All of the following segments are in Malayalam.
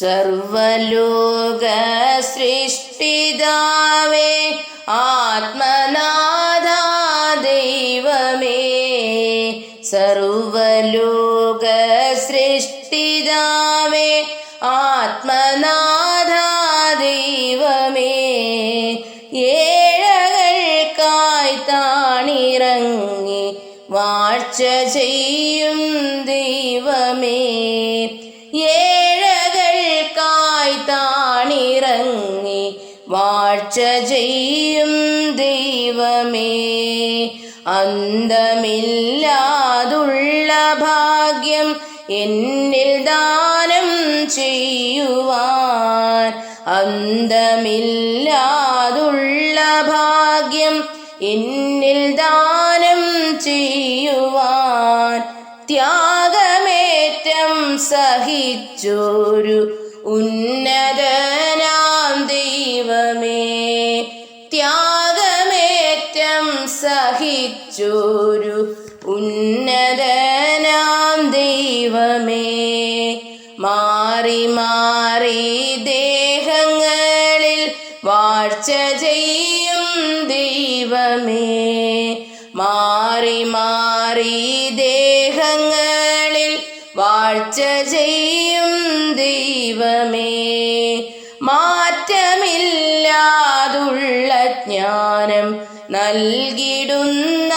സർവലോക സൃഷ്ടിതാവേ ആത്മനാഥ ദൈവമേ. സർവലോക സൃഷ്ടിതാവേ ആത്മനാഥ ദൈവമേ. ഏഴകൾക്കായി താണിറങ്ങി വാഴ്ച ചെയ്യും ദൈവമേ. ഏഴകൾക്കായി വാഴ്ച ചെയ്യും ദൈവമേ. അന്തമില്ലാതുള്ള ഭാഗ്യം എന്നിൽ ദാനം ചെയ്യുവാൻ. അന്തമില്ലാതുള്ള ഭാഗ്യം എന്നിൽ ദാനം ചെയ്യുവാൻ. ത്യാഗമേറ്റം സഹിച്ചൊരു ഉന്നതനാം ദൈവമേ ത്യാഗമേറ്റം സഹിച്ചൊരു ഉന്നതനാം ദൈവമേ. മാറി മാറി ദേഹങ്ങളിൽ വാഴ്ച ചെയ്യും ദൈവമേ. മാറി മാറി ദേഹങ്ങളിൽ വാഴ്ച ചെയ്യും ജ്ഞാനം നൽകിടുന്ന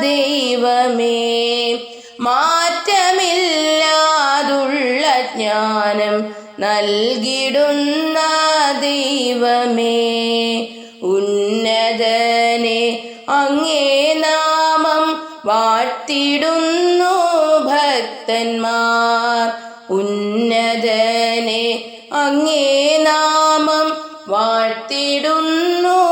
ദൈവമേ. മാറ്റമില്ലാതുള്ള ജ്ഞാനം നൽകിടുന്ന ദൈവമേ. ഉന്നതനെ അങ്ങേ നാമം വാഴ്ത്തിടുന്നു ഭക്തന്മാർ. ഉന്നതനെ അങ്ങേ നാമം വാഴ്ത്തിടുന്നു